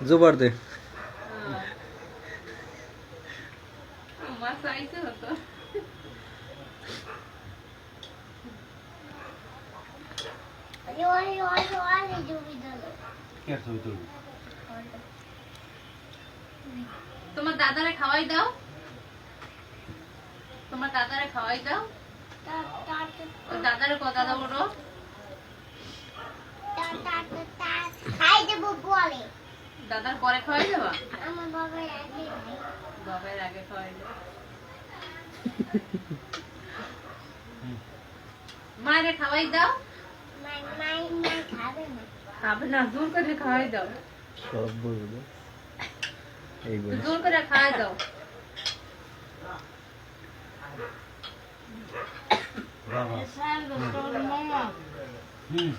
জোবার দে তোমার দাদারে খাওয়াই দাও তোমার দাদারে খাওয়াই দাও দাদারে ক দাদা বলো দাদার পরে খাওয়াই দেবা? আমার বাবার আগে খাওয়াই দেবা। মায়েরে খাওয়াই দাও। খাবে না। জোর করে খাওয়াই দাও। সব বলব। এই বলে জোর করে খাওয়াই দাও। বাবা। হুম।